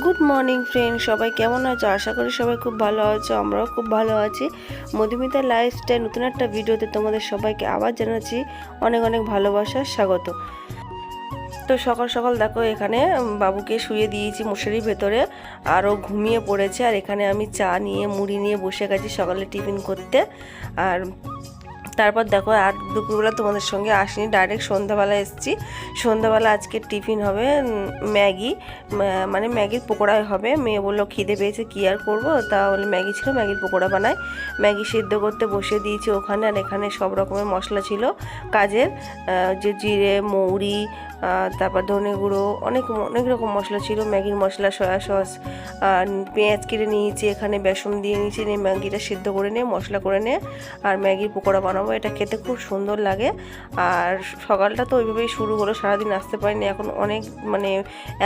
Good morning friend সবাই কেমন আছো? আশা করি সবাই খুব ভালো আছো, আমরাও খুব ভালো আছি। মধুমিতা লাইফস্টাইল নতুন একটা ভিডিওতে তোমাদের সবাইকে আবার জানাচ্ছি অনেক অনেক ভালোবাসা, স্বাগত। তো সকাল সকাল দেখো, এখানে বাবুকে শুয়ে দিয়েছি মশারির ভেতরে, আরও ঘুমিয়ে পড়েছে। আর এখানে আমি চা নিয়ে, মুড়ি নিয়ে বসে গেছি সকালে টিফিন করতে। আর তারপর দেখো আর দুপুরবেলা তোমাদের সঙ্গে আসিনি ডাইরেক্ট সন্ধ্যাবেলা এসেছি। সন্ধ্যাবেলা আজকে টিফিন হবে ম্যাগি মানে ম্যাগির পকোড়াই হবে। মেয়ে বলল, খিদে পেয়েছে, কী আর করব? তাহলে ম্যাগি ছিল, ম্যাগির পকোড়া বানাই। ম্যাগি সিদ্ধ করতে বসিয়ে দিয়েছি ওখানে, আর এখানে সব রকমের মশলা ছিল। কাজের যে জিরে, মৌরি তারপর ধনে গুঁড়ো, অনেক অনেক রকম মশলা ছিল। ম্যাগির মশলা, সয়া সস পেঁয়াজ কেটে নিয়েছি, এখানে বেসন দিয়ে নিয়েছি, নিয়ে ম্যাগিটা সিদ্ধ করে নিয়ে, মশলা করে নিয়ে, আর ম্যাগির পকোড়া বানাবো। এটা খেতে খুব সুন্দর লাগে। আর সকালটা তো ওইভাবেই শুরু হলো, সারাদিন আসতে পারিনি। এখন অনেক মানে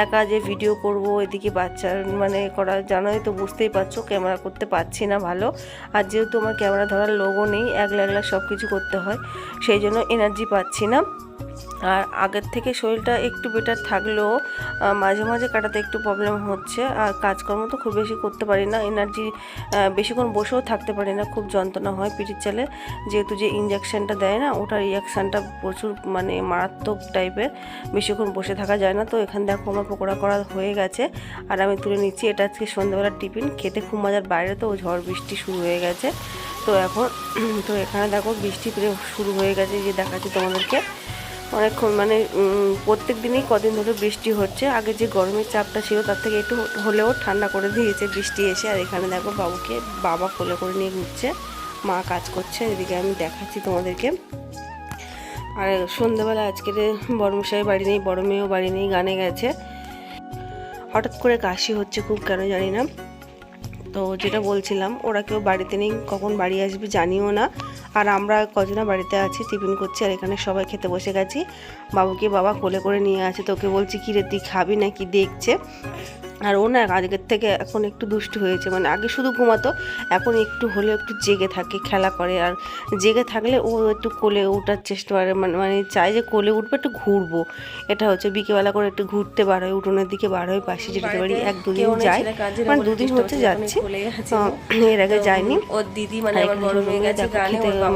একা যে ভিডিও করব, এদিকে বাচ্চার মানে করা, জানোই তো বুঝতেই পারছ ক্যামেরা করতে পারছি না ভালো। আর যেহেতু আমার ক্যামেরা ধরার লোগো নেই, একলা একলা সব কিছু করতে হয়, সেই জন্য এনার্জি পাচ্ছি না। আর আগের থেকে শরীরটা একটু বেটার থাকলেও মাঝে মাঝে কাটাতে একটু প্রবলেম হচ্ছে। আর কাজকর্ম তো খুব বেশি করতে পারি না এনার্জি বেশিক্ষণ বসেও থাকতে পারি না, খুব যন্ত্রণা হয় পিঠির চালে। যেহেতু যে ইঞ্জেকশনটা দেয় না, ওটার রিয়াকশানটা প্রচুর মানে মারাত্মক টাইপের বেশিক্ষণ বসে থাকা যায় না। তো এখানে দেখো আমার পকোড়া করা হয়ে গেছে। আর আমি তুলে নিচ্ছি, এটা আজকে সন্ধ্যাবেলার টিফিন। খেতে খুব মজার, বাইরে তো ঝড় বৃষ্টি শুরু হয়ে গেছে। তো এখন, তো এখানে দেখো বৃষ্টি শুরু হয়ে গেছে যে দেখাচ্ছি তোমাদেরকে। অনেকক্ষণ মানে প্রত্যেক দিনই কদিন ধরে বৃষ্টি হচ্ছে। আগে যে গরমের চাপটা ছিল, তার থেকে একটু হলেও ঠান্ডা করে দিয়েছে বৃষ্টি এসে। আর এখানে দেখো বাবুকে, বাবা কোলে করে নিয়ে ঘুরছে। মা কাজ করছে, এদিকে আমি দেখাচ্ছি তোমাদেরকে। আর সন্ধ্যাবেলা আজকের বড়মশাই বাড়ি নেই, বড় মেয়েও বাড়ি নেই, গানে গেছে। হঠাৎ করে কাশি হচ্ছে খুব, কেন জানি না। তো যেটা বলছিলাম, ওরা কেউ বাড়িতে নেই, কখন বাড়ি আসবে জানিও না। আর আমরা কজনা বাড়িতে আছি, টিফিন করছি, আর এখানে সবাই খেতে বসে গেছি। বাবুকে বাবা কোলে করে নিয়ে আছে, তোকে বলছি কি রে তুই খাবি না কি দেখছে। আর ও না আজকের থেকে এখন একটু দুষ্টু হয়েছে। মানে আগে শুধু ঘুমাতো এখন একটু হলেও একটু জেগে থাকে খেলা করে। আর জেগে থাকলে ও একটু কোলে ওঠার চেষ্টা করে। মানে মানে চাই যে কোলে উঠবে একটু ঘুরবো। এটা হচ্ছে বিকেবেলা করে একটু ঘুরতে বার হয় উঠোনের দিকে বার হয় পাশে যেতে পারি এক দুদিন যাই মানে দুদিন হচ্ছে যাচ্ছি। এর আগে যায়নি ওর দিদি মানে আমার বড় মেয়ে গেছে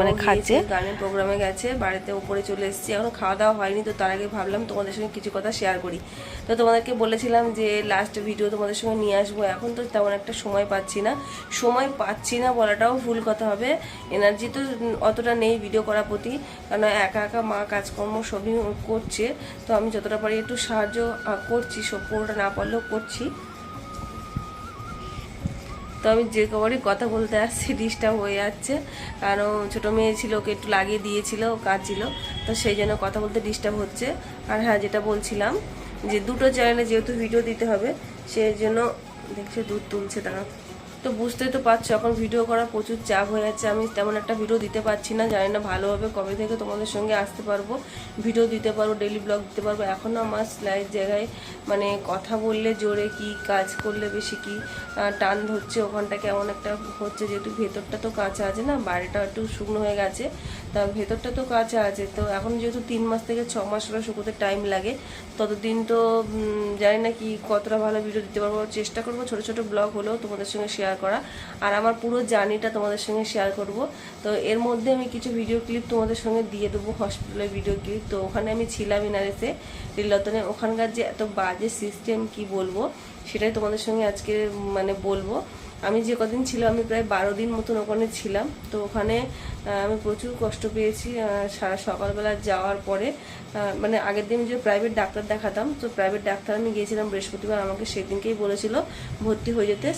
মানে খাচ্ছে। গানের প্রোগ্রামে গেছে বাড়িতে উপরে চলে এসেছি। এখনও খাওয়া দাওয়া হয়নি তো তার আগে ভাবলাম তোমাদের সঙ্গে কিছু কথা শেয়ার করি। তো তোমাদেরকে বলেছিলাম যে লাস্ট ভিডিও তোমাদের সঙ্গে নিয়ে আসব। এখন তো তেমন একটা সময় পাচ্ছি না। সময় পাচ্ছি না বলাটাও ভুল কথা হবে। এনার্জি তো অতটা নেই ভিডিও করার প্রতি। কারণ একা একা মা কাজকর্ম সবই করছে। তো আমি যতটা পারি একটু সাহায্য করছি সব পুরোটা না পারলেও করছি। তো আমি যে কবারই কথা বলতে আসছি ডিস্টার্ব হয়ে যাচ্ছে। কারণ ছোটো মেয়ে ছিল, ওকে একটু লাগিয়ে দিয়েছিল, কাজ ছিল। তো সেই জন্য কথা বলতে ডিস্টার্ব হচ্ছে। আর হ্যাঁ যেটা বলছিলাম যে দুটো চ্যানেলে যেহেতু ভিডিও দিতে হবে সেই জন্য দেখছে দুধ তুলছে তারা। তো বুঝতেই তো পারছ, এখন ভিডিও করা প্রচুর চাপ হয়ে যাচ্ছে। আমি তেমন একটা ভিডিও দিতে পারছি না, জানি না ভালোভাবে কবে থেকে তোমাদের সঙ্গে আসতে পারব। ভিডিও দিতে পারব ডেলি ব্লগ দিতে পারব। এখনও আমার স্লাইড জায়গায় মানে কথা বললে জোরে কি কাজ করলে বেশি কি টান ধরছে, ওখানটা কেমন একটা হচ্ছে, যেহেতু ভেতরটা তো কাঁচা আছে না বাইরেটা একটু শুকনো হয়ে গেছে। তা ভেতরটা তো কাঁচা আছে, তো এখন যেহেতু তিন মাস থেকে ছ মাস ওরা শুকোতে টাইম লাগে, ততদিন তো জানি না কি কতটা ভালো ভিডিও দিতে পারব, চেষ্টা করব ছোট ছোট ব্লগ হলেও তোমাদের সঙ্গে শেয়ার করা, আর আমার পুরো জার্নিটা তোমাদের সঙ্গে শেয়ার করব, তো এর মধ্যে আমি কিছু ভিডিও ক্লিপ তোমাদের সঙ্গে দিয়ে দেবো হসপিটালের ভিডিও ক্লিপ তো ওখানে আমি ছিলাম ইনারেসে রিলতনে ওখানকার যে এত বাজে সিস্টেম কি বলব, সেটাই তোমাদের সঙ্গে আজকে মানে বলব আমি যে কদিন ছিলাম, আমি প্রায় বারো দিন মতন ওখানে ছিলাম। তো ওখানে আমি প্রচুর কষ্ট পেয়েছি সারা সকালবেলা যাওয়ার পরে। মানে আগের দিন যে প্রাইভেট ডাক্তার দেখাতাম, তো প্রাইভেট ডাক্তার আমি গিয়েছিলাম বৃহস্পতিবার, আমাকে সেদিনকেই বলেছিল, ভর্তি হয়ে যেতে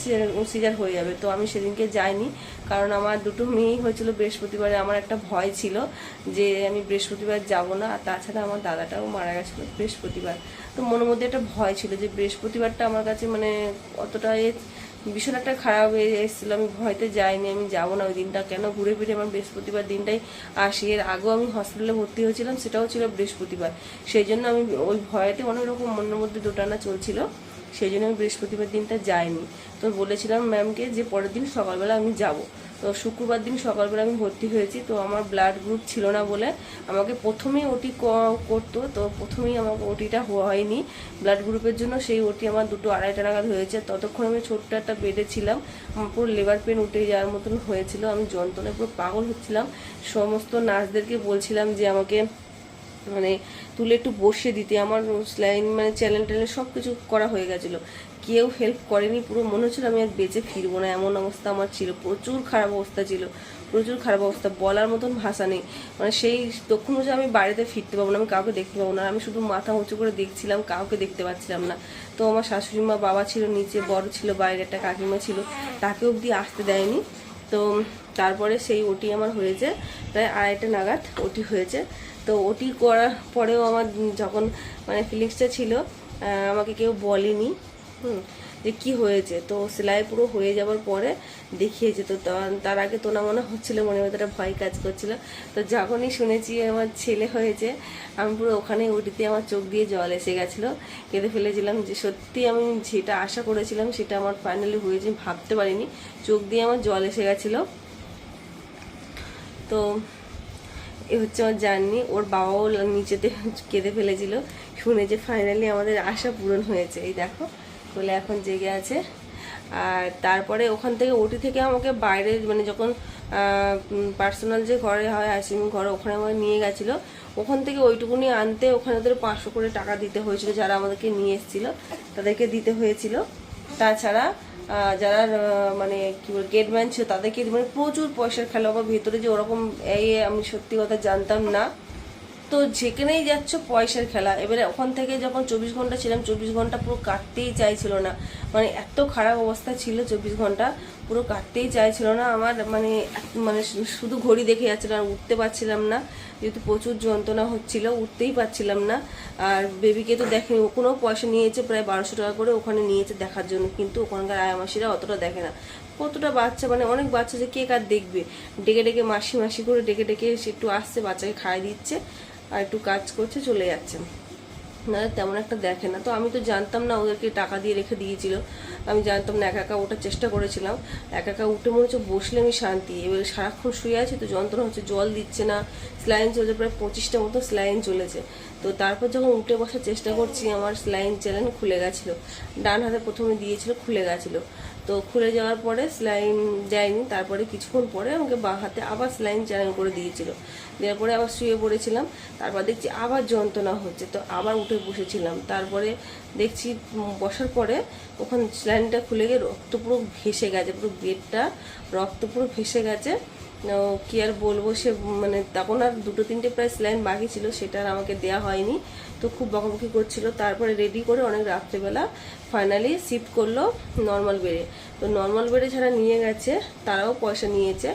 সিজার হয়ে যাবে। তো আমি সেদিনকে যাইনি, কারণ আমার দুটো মেয়েই হয়েছিল বৃহস্পতিবারে। আমার একটা ভয় ছিল যে আমি বৃহস্পতিবার যাব না, আর তাছাড়া আমার দাদাটাও মারা গেছিল বৃহস্পতিবার। তো মনের মধ্যে একটা ভয় ছিল যে বৃহস্পতিবারটা আমার কাছে মানে অতটা ভীষণ একটা খারাপ হয়ে এসেছিল। আমি ভয়তে যাইনি, আমি যাব না ওই দিনটা। কেন? ঘুরে ফিরে আমার বৃহস্পতিবার দিনটাই আসি। এর আগেও আমি হসপিটালে ভর্তি হয়েছিলাম, সেটাও ছিল বৃহস্পতিবার। সেই জন্য আমি ওই ভয়তে অনেক রকম মনের মধ্যে দোটানা চলছিল। সেই জন্য আমি বৃহস্পতিবার দিনটা যাইনি। তো বলেছিলাম ম্যামকে যে পরের দিন সকালবেলা আমি যাব। তো শুক্রবার দিন সকালবেলা আমি ভর্তি হয়েছি, তো আমার ব্লাড গ্রুপ ছিল না বলে আমাকে প্রথমেই ওটি করতো, তো প্রথমেই আমাকে ওটিটা হয়নি। ব্লাড গ্রুপের জন্য সেই ওটি আমার দুটো আড়াইটা নাগাদ হয়েছে। ততক্ষণ আমি ছোট্ট একটা বেডে ছিলাম, আমার পুরো লেবার পেন উঠে যাওয়ার মতন হয়েছিল। আমি যন্ত্রণায় পুরো পাগল হচ্ছিলাম। সমস্ত নার্সদেরকে বলছিলাম যে আমাকে মানে তুলে একটু বসিয়ে দিতে। আমার স্লাইন মানে চ্যানেল ট্যানেল সব কিছু করা হয়ে গেছিল। কেউ হেল্প করেনি, পুরো মনে হচ্ছিল আমি আর বেঁচে ফিরবো না। এমন অবস্থা আমার ছিল। প্রচুর খারাপ অবস্থা ছিল। প্রচুর খারাপ অবস্থা। বলার মতন ভাষা নেই। মানে সেই তখন যে আমি বাড়িতে ফিরতে পারব না, আমি কাউকে দেখতে পাবো না। আমি শুধু মাথা উঁচু করে দেখছিলাম, কাউকে দেখতে পাচ্ছিলাম না। তো আমার শাশুড়ি মা বাবা ছিল, নিচে বড় ছিল, বাইরে একটা কাকিমা ছিল, তাকে অবধি আসতে দেয়নি। তো তারপরে সেই ওটি আমার হয়েছে, প্রায় আড়াইটা নাগাদ ওটি হয়েছে। তো ওটি করার পরেও আমার যখন মানে ফিলিংসটা ছিল আমাকে কেউ বলেনি। হুম, যে কি হয়েছে? তো সেলাই পুরো হয়ে যাওয়ার পরে দেখিয়েছে। তো তার আগে তো না মনে হচ্ছিল, মনে ভেতরে ভয় কাজ করছিল। তো যখনই শুনেছি আমার ছেলে হয়েছে, আমি পুরো ওখানে ওটিতে আমার চোখ দিয়ে জল এসে গেছিল। কেঁদে ফেলেছিলাম যে সত্যি আমি যেটা আশা করেছিলাম, সেটা আমার ফাইনালি হয়েছে ভাবতে পারিনি। চোখ দিয়ে আমার জল এসে গেছিল। তো এ হচ্ছে আমার জার্নি। ওর বাবাও নিচেতে কেঁদে ফেলেছিল। শুনে যে ফাইনালি আমাদের আশা পূরণ হয়েছে। এই দেখো। বলে এখন জেগে আছে। আর তারপরে ওখান থেকে ওটি থেকে আমাকে বাইরে মানে যখন পার্সোনাল যে ঘরে হয় আইসিইউ ঘরে, ওখানে আমাকে নিয়ে গেছিল। ওখান থেকে ওইটুকুনি আনতে ওখানে ওদের পাঁচশো করে টাকা দিতে হয়েছিল, যারা আমাদেরকে নিয়ে এসেছিল, তাদেরকে দিতে হয়েছিল। তাছাড়া যারা মানে কি বল গেটম্যান ছিল, তাদেরকে মানে প্রচুর পয়সার খেলা আবার ভেতরে যে ওরকম, এই আমি সত্যি কথা জানতাম না। তো যেখানেই যাচ্ছ, পয়সার খেলা। এবারে ওখান থেকে যখন চব্বিশ ঘণ্টা ছিলাম, চব্বিশ ঘণ্টা পুরো কাটতেই চাইছিল না। মানে এত খারাপ অবস্থা ছিল চব্বিশ ঘণ্টা, পুরো কাটতেই চাইছিল না। আমার মানে মানে শুধু ঘড়ি দেখে যাচ্ছিলাম আর উঠতে পারছিলাম না। যেহেতু প্রচুর যন্ত্রণা হচ্ছিল, উঠতেই পারছিলাম না। আর বেবিকে তো দেখেনি ওখানেও পয়সা নিয়েছে প্রায় বারোশো টাকা করে ওখানে নিয়েছে দেখার জন্য। কিন্তু ওখানকার আয়ামাসিরা অতটা দেখে না। কতটা বাচ্চা মানে অনেক বাচ্চা যে কে কার দেখবে। ডেকে ডেকে মাসি মাসি করে ডেকে ডেকে একটু আসছে, বাচ্চাকে খাইয়ে দিচ্ছে। আর একটু কাজ করছে, চলে যাচ্ছে। নাহলে তেমন একটা দেখে না। তো আমি তো জানতাম না ওদেরকে টাকা দিয়ে রেখে দিয়েছিল। আমি জানতাম না, একা একা ওঠার চেষ্টা করেছিলাম। একা একা উঠে মনে হচ্ছে বসলে আমি শান্তি। এবারে সারাক্ষণ শুয়ে আছি, তো যন্ত্রণা হচ্ছে, জল দিচ্ছে না। স্লাইন চলছে, প্রায় পঁচিশটা মতো স্লাইন চলেছে। তো তারপর যখন উঠে বসার চেষ্টা করছি, আমার স্লাইন চ্যানেল খুলে গেছিল। ডান হাতে প্রথমে দিয়েছিল, খুলে গেছিল। তো খুলে যাওয়ার পরে স্লাইন যায়নি, তারপরে কিছুক্ষণ পরে আমাকে বাঁ হাতে আবার স্লাইন চ্যানেল করে দিয়েছিল। দেওয়ার পরে আবার শুয়ে পড়েছিলাম, তারপর দেখছি আবার যন্ত্রণা হচ্ছে, তো আবার উঠে বসেছিলাম। তারপরে দেখছি বসার পরে ওখানে স্লাইনটা খুলে গিয়ে রক্ত পুরো ভেসে গেছে, পুরো বেডটা রক্ত পুরো ভেসে গেছে। কি আর বলব, সে মানে তখন আর দুটো তিনটে প্রায় স্ল্যান বাকি ছিল, সেটা আর আমাকে দেয়া হয়নি। তো খুব বকাবকি করছিল। তারপরে রেডি করে অনেক রাত্রেবেলা ফাইনালি শিফট করল নর্মাল বেডে তো নর্মাল বেডে যারা নিয়ে গেছে, তারাও পয়সা নিয়েছে।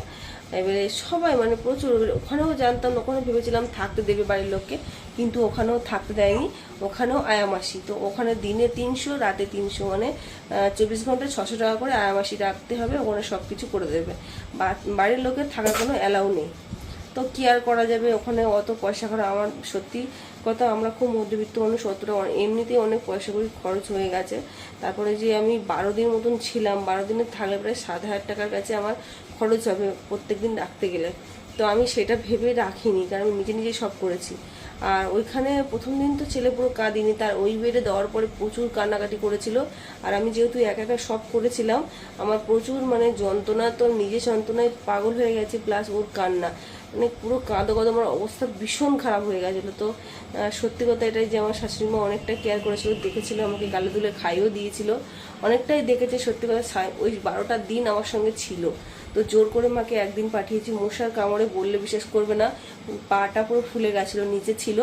এবারে সবাই মানে প্রচুর, ওখানেও জানতাম ওখানে ভেবেছিলাম থাকতে দেবে বাড়ির লোককে, কিন্তু ওখানেও থাকতে দেয়নি, ওখানেও আয়ামাসি। তো ওখানে দিনে তিনশো, রাতে তিনশো মানে চব্বিশ ঘন্টায় ছশো টাকা করে আয়ামাসি রাখতে হবে, ওখানে সব কিছু করে দেবে। বাড়ির লোকের থাকার কোনো অ্যালাউ নেই। তো কি আর করা যাবে? ওখানে অত পয়সা করে আমার সত্যি কথা, আমরা খুব মধ্যবিত্ত মানুষ, অতটা এমনিতেই অনেক পয়সা করি খরচ হয়ে গেছে। তারপরে যে আমি বারো দিন মতন ছিলাম, বারো দিনে থাকলে প্রায় সাত হাজার টাকার কাছে আমার খরচ হবে প্রত্যেক দিন রাখতে গেলে। তো আমি সেটা ভেবে রাখিনি, কারণ আমি নিজে নিজে সব করেছি। আর ওইখানে প্রথম দিন তো ছেলে পুরো কাঁদিনি, তার ওই বেডে দেওয়ার পরে প্রচুর কান্নাকাটি করেছিল। আর আমি যেহেতু একা একা সব করেছিলাম, আমার প্রচুর মানে যন্ত্রণা, তো নিজে যন্ত্রণায় পাগল হয়ে গেছে প্লাস ওর কান্না। মানে পুরো কাঁদো কাঁদো আমার অবস্থা ভীষণ খারাপ হয়ে গেছিল। তো সত্যি কথা এটাই যে আমার শাশুড়ি মা অনেকটা কেয়ার করেছিল, দেখেছিল, আমাকে গালে দুলে খাইও দিয়েছিল। অনেকটাই দেখেছে সত্যি কথা ওই বারোটা দিন আমার সঙ্গে ছিল। তো জোর করে মাকে একদিন পাঠিয়েছি, মশার কামড়ে বললে বিশ্বাস করবে না, পাটা পুরো ফুলে গেছিল, নিচে ছিল।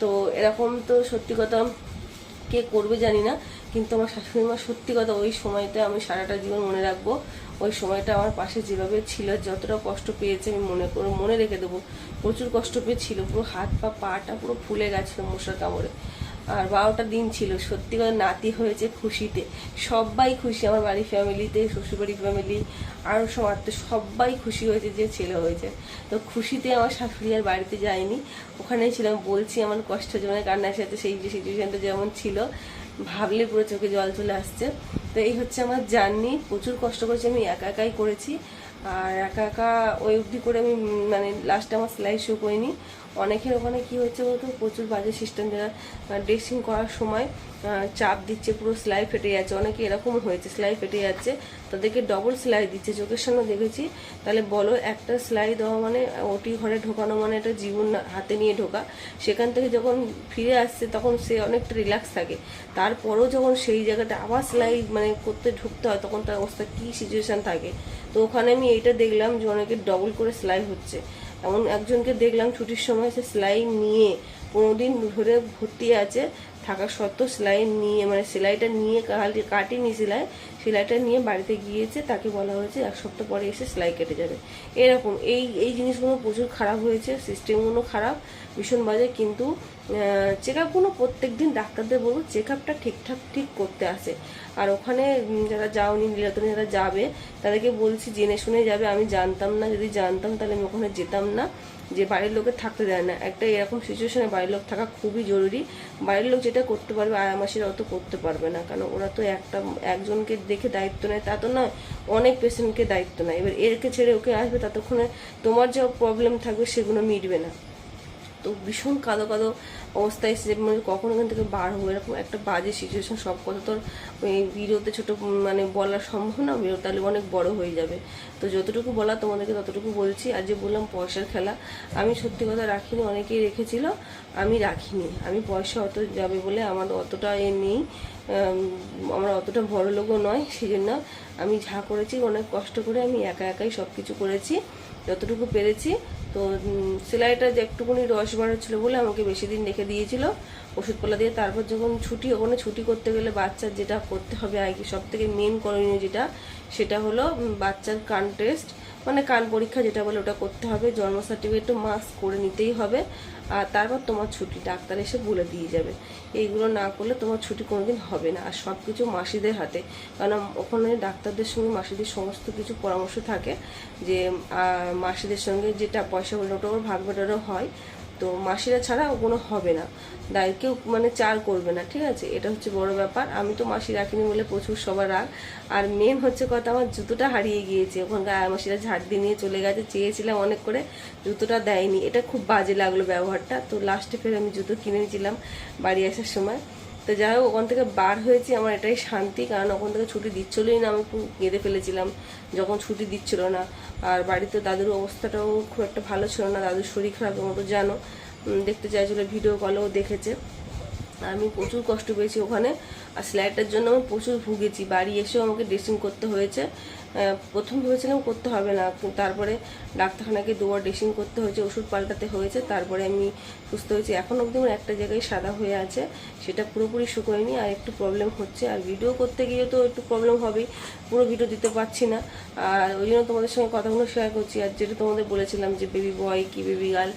তো এরকম তো সত্যি কথা কে করবে জানি না, কিন্তু আমার শাশুড়ি মা সত্যি কথা ওই সময়টা আমি সারাটা জীবন মনে রাখব ওই সময়টা আমার পাশে যেভাবে ছিল, যতটা কষ্ট পেয়েছে আমি মনে করে, মনে রেখে দেবো। প্রচুর কষ্ট পেয়েছিল, পুরো হাত পা, পাটা পুরো ফুলে গেছিল মশার কামড়ে। আর বারোটা দিন ছিল, সত্যি কথা নাতি হয়েছে খুশিতে। সবাই খুশি, আমার বাড়ির ফ্যামিলিতে শ্বশুরবাড়ির ফ্যামিলি আরও আত্মীয়, সবাই খুশি হয়েছে যে ছেলে হয়েছে। তো খুশিতে আমার শাশুড়ি আর বাড়িতে যায়নি। ওখানেই ছিলাম, বলছি আমার কষ্ট জীবনে কান্নার সাথে, সেই যে সিচুয়েশনটা যেমন ছিল, ভাবলে পুরো চোখে জল চলে আসছে। তো এই হচ্ছে আমার জার্নি। প্রচুর কষ্ট করেছি, আমি একা একাই করেছি। আর একা একা ওই অবধি করে আমি মানে লাস্টে আমার সেলাই শো করিনি। অনেকের ওখানে কি হচ্ছে বলতো? প্রচুর বাজে সিস্টেম যারা ড্রেসিং করার সময় চাপ দিচ্ছে, পুরো সেলাই ফেটে যাচ্ছে। অনেকে এরকম হয়েছে, সেলাই ফেটে যাচ্ছে, তাদেরকে ডবল সেলাই দিচ্ছে। চোখের সামনে দেখেছি, তাহলে বলো, একটা সেলাই দেওয়া মানে ওটি ঘরে ঢোকানো মানে একটা জীবন হাতে নিয়ে ঢোকা। সেখান থেকে যখন ফিরে আসছে, তখন সে অনেকটা রিল্যাক্স থাকে। তারপরেও যখন সেই জায়গাটা আবার সেলাই মানে করতে ঢুকতে হয়, তখন তার অবস্থা কী সিচুয়েশান থাকে? তো ওখানে আমি এইটা দেখলাম যে অনেকে ডবল করে সেলাই হচ্ছে। এমন একজনকে দেখলাম ছুটির সময় সে সেলাই নিয়ে পনেরো দিন ধরে ভর্তি আছে থাকা সত্ত্বেও সেলাই নিয়ে মানে সেলাইটা নিয়ে কাটি কাটিনি সেলাই, সেলাইটা নিয়ে বাড়িতে গিয়েছে, তাকে বলা হয়েছে এক সপ্তাহ পরে এসে সেলাই কেটে যাবে। এরকম, এই এই জিনিসগুলো প্রচুর খারাপ হয়েছে, সিস্টেমগুলো খারাপ, ভীষণ বাজে, কিন্তু চেক আপগুলো প্রত্যেক দিন ডাক্তারদের বলব চেক আপটা ঠিকঠাক ঠিক করতে আসে। আর ওখানে যারা যাওনি, নীলাতনে যারা যাবে, তাদেরকে বলছি, জেনে শুনে যাবে, আমি জানতাম না, যদি জানতাম তাহলে আমি ওখানে যেতাম না। যে বাড়ির লোকের থাকতে দেয় না। একটা এরকম সিচুয়েশনে বাড়ির লোক থাকা খুবই জরুরি। বাড়ির লোক যেটা করতে পারবে আয়ামাসিরা অত করতে পারবে না। কারণ ওরা তো একটা, একজনকে দেখে দায়িত্ব নেয়, তা তো নয়। অনেক পেশেন্টকে দায়িত্ব নেয়। এবার এরকে ছেড়ে ওকে আসবে, ততক্ষণে তোমার যা প্রবলেম থাকবে, সেগুলো মিটবে না। তো ভীষণ কাদো কাদো অবস্থায় এসে মানে কখন ওখান থেকে বার হব এরকম একটা বাজে সিচুয়েশন সব কথা তোর ভিডিওতে ছোট মানে বলা সম্ভব না ভিডিও তাহলে অনেক বড় হয়ে যাবে। তো যতটুকু বলা তোমাদেরকে ততটুকু বলছি আর যে বললাম পয়সার খেলা আমি সত্যি কথা রাখিনি অনেকেই রেখেছিল আমি রাখিনি। আমি পয়সা অত যাবে বলে আমার অতটা এ নেই আম, আমরা অতটা বড় লোকও নয় সেই জন্য আমি যা করেছি অনেক কষ্ট করে আমি একা একাই সব কিছু করেছি যতটুকু পেরেছি তো সেলাইটা যে একটুখানি রস ছিল বলে আমাকে বেশি দিন রেখে দিয়েছিল। ওষুধপালা দিয়ে তারপর যখন ছুটি, ওখানে ছুটি করতে গেলে বাচ্চার যেটা করতে হবে আর কি সব থেকে মেন করণীয় যেটা, সেটা হলো বাচ্চার কান টেস্ট মানে কান পরীক্ষা যেটা বলে ওটা করতে হবে, জন্ম সার্টিফিকেটও মাস্ক করে নিতেই হবে। আর তারপর তোমার ছুটি, ডাক্তার এসে বলে দিয়ে যাবে। এইগুলো না করলে তোমার ছুটি কোনোদিন হবে না। আর সব কিছু মাসিদের হাতে। কারণ ওখানে ডাক্তারদের সঙ্গে মাসিদের সমস্ত কিছু পরামর্শ থাকে যে মাসিদের সঙ্গে যেটা পয়সা বলে ওটা ওর ভাগ হয়। তো মাসিরা ছাড়া কোনো হবে না। দায় কেউ মানে চার করবে না, ঠিক আছে? এটা হচ্ছে বড় ব্যাপার। আমি তো মাসি রাখিনি বলে প্রচুর সবার রাগ। আর মেন হচ্ছে কথা, আমার জুতোটা হারিয়ে গিয়েছে। ওখানকার মাসিরা ঝাড় দিয়ে নিয়ে চলে গেছে, চেয়েছিলাম অনেক করে। জুতোটা দেয়নি। এটা খুব বাজে লাগল ব্যবহারটা। তো লাস্টে ফের আমি জুতো কিনে নিয়েছিলাম বাড়ি আসার সময়। তো যাই হোক, ওখান থেকে বার হয়েছি, আমার এটাই শান্তি, কারণ ওখান থেকে ছুটি দিচ্ছিলই না, আমি খুব কেঁদে ফেলেছিলাম যখন ছুটি দিচ্ছিল না। আর বাড়িতে দাদুর অবস্থাটাও খুব একটা ভালো ছিল না, দাদুর শরীর খারাপ মতো, জানো দেখতে চাইছিল ভিডিও কলেও দেখেছে। আমি প্রচুর কষ্ট পেয়েছি ওখানে, আর সেলাইটার জন্য আমি প্রচুর ভুগেছি, বাড়ি এসেও আমাকে ড্রেসিং করতে হয়েছে। প্রথম ভেবেছিলাম করতে হবে না তারপরে ডাক্তারখানাকে দুবার ড্রেসিং করতে হয়েছে, ওষুধ পাল্টাতে হয়েছে, তারপরে আমি সুস্থ হয়েছি। এখন অবধি আমার একটা জায়গায় সাদা হয়ে আছে, সেটা পুরোপুরি শুকোয়নি আর একটু প্রবলেম হচ্ছে। আর ভিডিও করতে গিয়ে তো একটু প্রবলেম হবেই, পুরো ভিডিও দিতে পারছি না। আর ওই জন্য তোমাদের সঙ্গে কথাগুলো শেয়ার করছি। আর যেটা তোমাদের বলেছিলাম যে বেবি বয় কি বেবি গার্ল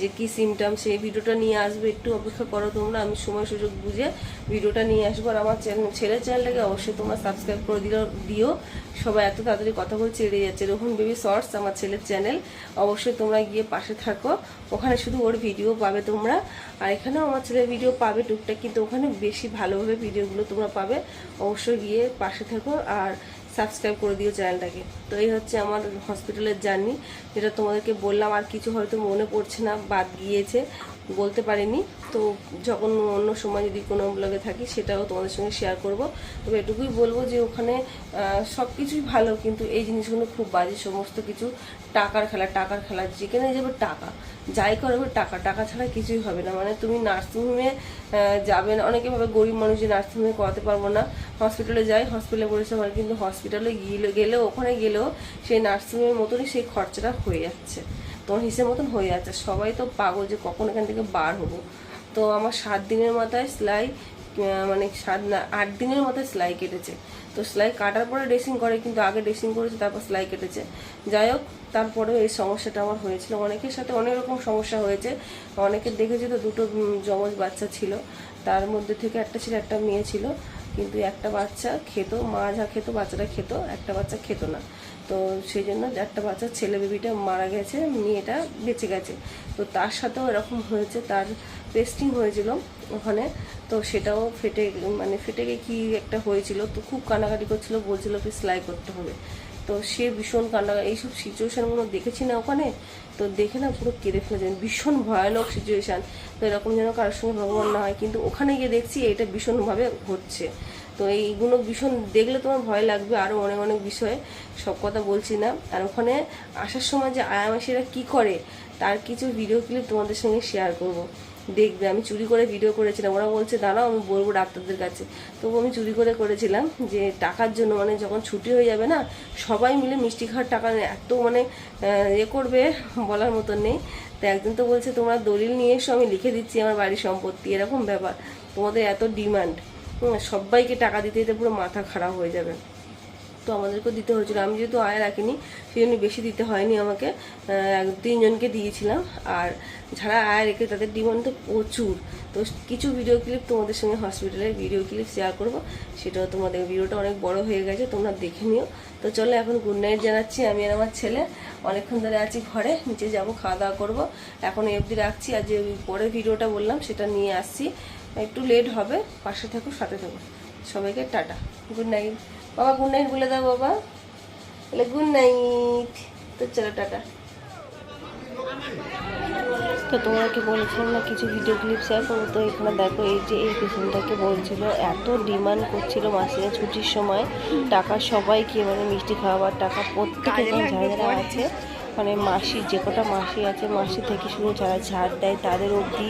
যে কি সিমটাম সেই ভিডিওটা নিয়ে আসবে। একটু অপেক্ষা করো তোমরা, আমি সময় সুযোগ বুঝে ভিডিওটা নিয়ে আসব। আর আমার চ্যানেল ছেলের চ্যানেলটাকে অবশ্যই তোমরা সাবস্ক্রাইব করে দিও দিও। সবাই এত তাড়াতাড়ি কথা বলছে, এড়িয়ে যাচ্ছে। রোহন বেবি শর্টস আমার ছেলের চ্যানেল অবশ্যই তোমরা গিয়ে পাশে থাকো। ওখানে শুধু ওর ভিডিও পাবে। তোমরা। আর এখানেও আমার ছেলের ভিডিও পাবে টুকটাক, কিন্তু ওখানে বেশি ভালোভাবে ভিডিওগুলো তোমরা পাবে। অবশ্যই গিয়ে পাশে থাকো আর সাবস্ক্রাইব করে দিও চ্যানেলটাকে তো এই হচ্ছে আমার হসপিটালের জার্নি যেটা তোমাদেরকে বললাম, আর কিছু হয়তো মনে পড়ছে না, বাদ গিয়েছে। বলতে পারিনি। তো যখন অন্য সময় যদি কোনো ব্লগে থাকি, সেটাও তোমাদের সঙ্গে শেয়ার করব। তবে এটুকুই বলব যে ওখানে সব কিছুই ভালো, কিন্তু এই জিনিসগুলো খুব বাজে। সমস্ত কিছু টাকার খেলা টাকার খেলা, যেখানে যাবে টাকা। যাই করবে টাকা টাকা ছাড়া কিছুই হবে না। মানে তুমি নার্সিংহোমে যাবে না। অনেকে ভাবে গরিব মানুষ যে নার্সিংহোমে করাতে পারব না। হসপিটালে যাই হসপিটালে পরিষেবা হয় কিন্তু হসপিটালে গিয়ে, গেলেও, ওখানে গেলেও সেই নার্সিংহোমের মতনই সেই খরচাটা হয়ে যাচ্ছে। তোমার হিসেব মতন হয়ে যাচ্ছে। সবাই তো পাগল যে কখন এখান থেকে বার হব। তো আমার সাত দিনের মাথায় সেলাই মানে সাত না, আট দিনের মাথায় সেলাই কেটেছে। তো সেলাই কাটার পরে ড্রেসিং করে, কিন্তু আগে ড্রেসিং করেছে, তারপর সেলাই কেটেছে। যাই হোক, তারপরেও এই সমস্যাটা আমার হয়েছিল। অনেকের সাথে অনেক রকম সমস্যা হয়েছে। অনেকে দেখেছি তো দুটো যমজ বাচ্চা ছিল। তার মধ্যে থেকে একটা ছিল, একটা মেয়ে ছিল। কিন্তু একটা বাচ্চা খেত, মা যা খেত, বাচ্চাটা খেত, একটা বাচ্চা খেত না। তো সেই জন্য একটা বাচ্চা ছেলে বেবিটা মারা গেছে, মেয়েটা বেঁচে গেছে। তো তার সাথেও এরকম হয়েছে, তার পেস্টিং হয়েছিল ওখানে। তো সেটাও ফেটে মানে ফেটে গিয়ে কী একটা হয়েছিল, তো খুব কান্নাকাটি করছিল, বলছিল কি সেলাই করতে হবে। তো সে ভীষণ কান্না এইসব সিচুয়েশানগুলো দেখেছি না ওখানে। তো দেখে না পুরো কেঁদে ফেলে যায় ভীষণ ভয়ানক সিচুয়েশান তো এরকম যেন কারোর সঙ্গে ভগবান না হয়, কিন্তু ওখানে গিয়ে দেখছি এটা ভীষণভাবে হচ্ছে তো এইগুলো ভীষণ দেখলে তোমার ভয় লাগবে আরও অনেক অনেক বিষয়ে। সব কথা বলছি না। আর ওখানে আসার সময় যে আয়ামাসিরা কী করে, তার কিছু ভিডিও ক্লিপ তোমাদের সঙ্গে শেয়ার করব। দেখবে, আমি চুরি করে ভিডিও করেছিলাম। ওরা বলছে, দাঁড়াও, আমি বলব ডাক্তারদের কাছে। তবু আমি চুরি করে করেছিলাম যে টাকার জন্য মানে যখন ছুটি হয়ে যাবে না, সবাই মিলে মিষ্টি খাওয়ার টাকা। এত মানে ইয়ে করবে বলার মতন নেই। তো একদিন তো বলছে, তোমরা দলিল নিয়ে এসো, আমি লিখে দিচ্ছি আমার বাড়ির সম্পত্তি। এরকম ব্যাপার। তোমাদের এত ডিমান্ড। সবাইকে টাকা দিতে দিতে পুরো মাথা খারাপ হয়ে যাবে। তো আমাদেরকেও দিতে হয়েছিল। আমি যেহেতু আয় রাখিনি, সেই জন্য বেশি দিতে হয়নি আমাকে। তিনজনকে দিয়েছিলাম। আর যারা আয় রেখে তাদের ডিমান্ড তো প্রচুর। তো কিছু ভিডিও ক্লিপ তোমাদের সঙ্গে হসপিটালের ভিডিও ক্লিপ শেয়ার করব। সেটাও তোমাদের ভিডিওটা অনেক বড় হয়ে গেছে, তোমরা দেখে নিও। তো চলো, এখন গুড নাইট জানাচ্ছি। আমি আর আমার ছেলে অনেকক্ষণ ধরে আছি ঘরে। নিচে যাব, খাওয়া দাওয়া করব। এখন এফ অবধি রাখছি। আর যে পরের ভিডিওটা বললাম, সেটা নিয়ে আসছি। একটু লেট হবে পাশে থাকো সাথে থাকো। সবাইকে টাটা। গুড নাইট বাবা গুড নাইট বলে দাও বাবা। বলে গুড নাইট তো চলো টাটা। তো তোমাকে বলেছিলাম না কিছু ভিডিও ক্লিপ শেয়ার করব। তো এখানে দেখো এই যে এই পেশেন্টটাকে বলছিল এত ডিমান্ড করছিল মাসিরা ছুটির সময়। টাকা সবাইকে মানে মিষ্টি খাওয়াবার টাকা প্রত্যেকে যারা আছে। মানে মাসি যে কটা মাসি আছে মাসি থেকে শুরু যারা ঝাড় দেয় তাদের অবধি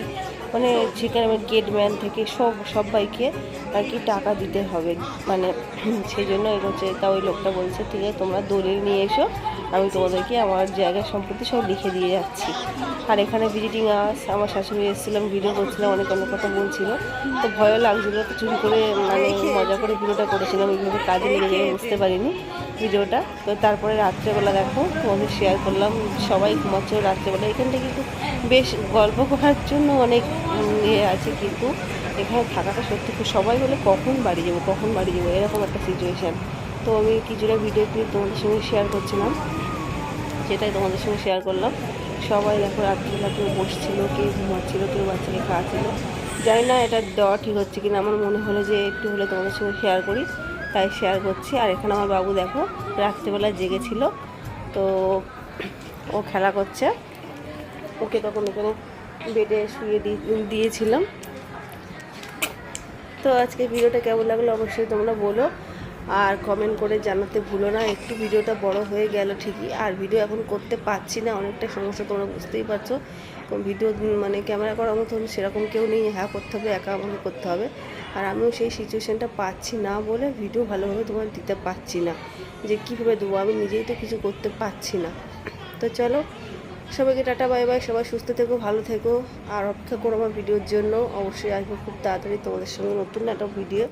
মানে যেখানে গেটম্যান থেকে সব, সবাইকে আর কি টাকা দিতে হবে। মানে সেই জন্য এগোচ্ছে তা ওই লোকটা বলছে, ঠিক আছে, তোমরা দলিল নিয়ে এসো, আমি তোমাদেরকে আমার জায়গার সম্পত্তি সব লিখে দিয়ে যাচ্ছি। আর এখানে ভিজিটিং আস আমার শাশুড়ি এসেছিলাম ভিডিও করছিলাম, অনেক অনেক কথা বলছিল। তো ভয়ও লাগছিল চুরি করে মানে মজা করে ভিডিওটা করেছিলাম, এইভাবে কাজে যাবে বুঝতে পারিনি। ভিডিওটা। তো তারপরে রাত্রেবেলা দেখো তোমাদের শেয়ার করলাম, সবাই ঘুমাচ্ছিল রাত্রেবেলা। এখান থেকে কিন্তু বেশ গল্প করার জন্য অনেক ইয়ে আছে কিন্তু। এখানে থাকাটা সত্যি খুব, সবাই বলে কখন বাড়ি যাব, কখন বাড়ি যাব, এরকম একটা সিচুয়েশান তো আমি কিছুটা ভিডিও ক্লিপ তোমাদের সঙ্গে শেয়ার করছিলাম, সেটাই তোমাদের সঙ্গে শেয়ার করলাম। সবাই দেখো রাত্রিবেলা কেউ বসছিলো কেউ ঘুমাচ্ছিলো, কেউ বাচ্চাকে খাওয়াচ্ছিল। জানি না এটা দেওয়া ঠিক হচ্ছে কিনা, আমার মনে হলো যে একটু হলে তোমাদের সঙ্গে শেয়ার করি। তাই শেয়ার করছি। আর এখানে আমার বাবু দেখো, রাত্রিবেলা জেগেছিল। তো ও খেলা করছে। ওকে তখন এখানে বেডে শুয়ে দিয়েছিলাম। তো আজকে ভিডিওটা কেমন লাগল অবশ্যই তোমরা বলো। আর কমেন্ট করে জানাতে ভুলো না। একটু ভিডিওটা বড় হয়ে গেল ঠিকই। আর ভিডিও এখন করতে পারছি না। অনেকটা সমস্যা তোমরা বুঝতেই পারছ। ভিডিও মানে ক্যামেরা করার মতন সেরকম কেউ নেই। হ্যাঁ করতে হবে, একা আমাকে করতে হবে। আর আমিও সেই সিচুয়েশানটা পাচ্ছি না বলে ভিডিও ভালোভাবে তোমার দিতে পারছি না। যে কীভাবে দেবো? আমি নিজেই তো কিছু করতে পারছি না। তো চলো, সবাইকে টাটা বাই বাই সবাই সুস্থ থেকো, ভালো থেকো। আর অপেক্ষা করো আমার ভিডিওর জন্য। অবশ্যই আসব খুব তাড়াতাড়ি তোমাদের সঙ্গে নতুন একটা ভিডিও